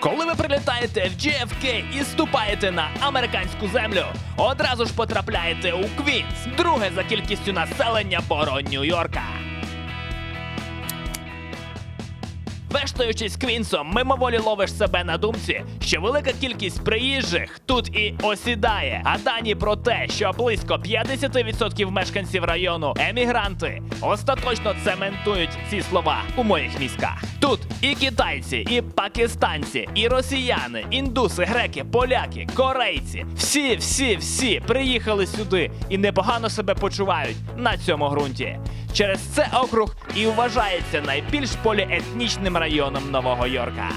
Коли ви прилітаєте в JFK і ступаєте на американську землю, одразу ж потрапляєте у Квінс, друге за кількістю населення боро Нью-Йорка. Вештаючись Квінсом, мимоволі ловиш себе на думці, що велика кількість приїжджих тут і осідає. А дані про те, що близько 50% мешканців району емігранти, остаточно цементують ці слова у моїх мізках. Тут і китайці, і пакистанці, і росіяни, індуси, греки, поляки, корейці. Всі, всі, всі приїхали сюди і непогано себе почувають на цьому ґрунті. Через це округ і вважається найбільш поліетнічним районом Нового Йорка.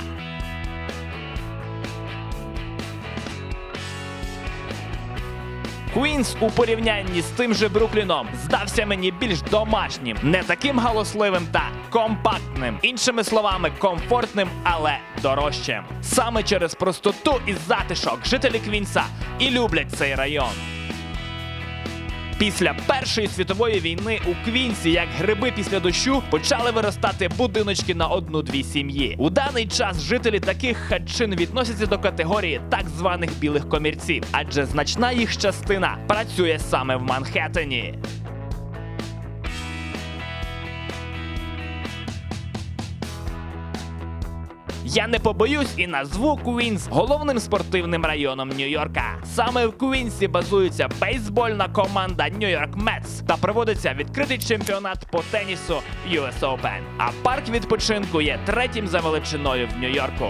Квінс у порівнянні з тим же Брукліном здався мені більш домашнім, не таким галасливим та компактним. Іншими словами, комфортним, але дорожчим. Саме через простоту і затишок жителі Квінса і люблять цей район. Після Першої світової війни у Квінсі, як гриби після дощу, почали виростати будиночки на одну-дві сім'ї. У даний час жителі таких хатчин відносяться до категорії так званих білих комірців, адже значна їх частина працює саме в Манхеттені. Я не побоюсь і назву Квінс головним спортивним районом Нью-Йорка. Саме в Квінсі базується бейсбольна команда Нью-Йорк Mets та проводиться відкритий чемпіонат по тенісу US Open. А парк відпочинку є третім за величиною в Нью-Йорку.